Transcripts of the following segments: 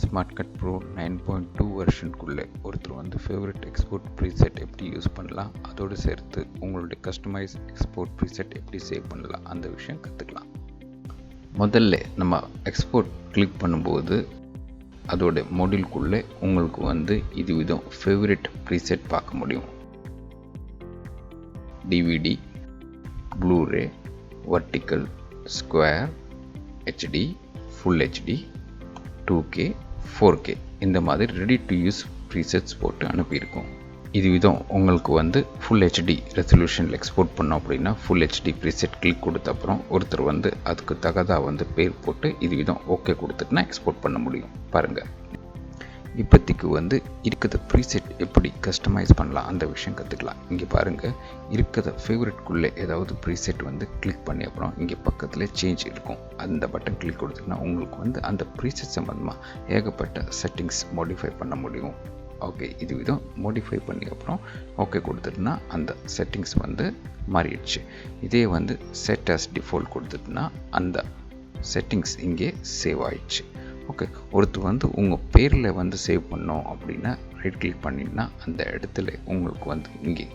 Smart cut pro nine point two வெர்ஷனுக்குள்ளே ஒருத்தர் வந்து favourite export preset எப்படி யூஸ் பண்ணலாம் அதோடு சேர்த்து உங்களுடைய கஸ்டமைஸ் எக்ஸ்போர்ட் ப்ரீசெட் எப்படி சேவ் பண்ணலாம் அந்த விஷயம் கற்றுக்கலாம் முதல்ல நம்ம எக்ஸ்போர்ட் கிளிக் பண்ணும்போது அதோட மொடில்குள்ளே உங்களுக்கு வந்து இது விதம் ஃபேவரட் ப்ரீசெட் பார்க்க முடியும். DVD Blu-ray vertical square HD full HD two K four K இந்த மாதிரி ரெடி டு யூஸ் ப்ரீசெட்ஸ் போட்டு அனுப்பியிருக்கோம். இது விதம் உங்களுக்கு வந்து ஃபுல் ஹெச்டி ரெசல்யூஷனில் எக்ஸ்போர்ட் பண்ணோம் அப்படின்னா ஃபுல் ஹெச்டி ப்ரீசெட் கிளிக் கொடுத்த அப்புறம் ஒருத்தர் வந்து அதுக்கு தகதாக வந்து பேர் போட்டு இது விதம் ஓகே கொடுத்துட்டுனா எக்ஸ்போர்ட் பண்ண முடியும். பாருங்கள் இப்போதைக்கு வந்து இருக்கிற ப்ரீசெட் எப்படி கஸ்டமைஸ் பண்ணலாம் அந்த விஷயம் கற்றுக்கலாம் இங்கே பாருங்கள் இருக்கிற ஃபேவரட்குள்ளே ஏதாவது ப்ரீசெட் வந்து கிளிக் பண்ணி அப்புறம் இங்கே பக்கத்தில் சேஞ்ச் இருக்கும். அந்த பட்டன் கிளிக் கொடுத்தீங்கன்னா உங்களுக்கு வந்து அந்த ப்ரீசெட் சம்மந்தமாக ஏகப்பட்ட செட்டிங்ஸ் மாடிஃபை பண்ண முடியும். ஓகே இது விதம் மாடிஃபை பண்ணி அப்புறம் ஓகே கொடுத்துட்டுனா அந்த செட்டிங்ஸ் வந்து மாறிடுச்சு. இதே வந்து செட் ஆஸ் டிஃபால்ட் கொடுத்துட்டுனா அந்த செட்டிங்ஸ் இங்கே சேவ் ஆயிடுச்சு. ஓகே ஒருத்தர் வந்து உங்கள் பேரில் வந்து சேவ் பண்ணோம் அப்படின்னா ரைட் கிளிக் பண்ணிங்கன்னா அந்த இடத்துல உங்களுக்கு வந்து இங்கே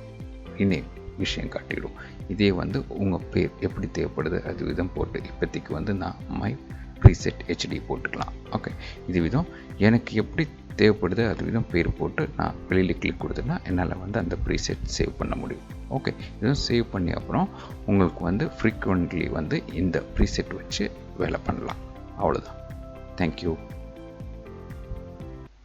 இனே விஷயம் காட்டிடும். இதே வந்து உங்கள் பேர் எப்படி தேவைப்படுது அது விதம் போட்டு இப்போதைக்கு வந்து நான் மை ப்ரீசெட் ஹெச்டி போட்டுக்கலாம். ஓகே இது விதம் எனக்கு எப்படி தேவைப்படுது அது விதம் பேர் போட்டு நான் வெளியில் கிளிக் கொடுத்தேன்னா என்னால் வந்து அந்த ப்ரீசெட் சேவ் பண்ண முடியும். ஓகே இதுவும் சேவ் பண்ணி அப்புறம் உங்களுக்கு வந்து ஃப்ரீக்வெண்ட்லி வந்து இந்த ப்ரீசெட் வச்சு வேலை பண்ணலாம். அவ்வளோதான் Thank you.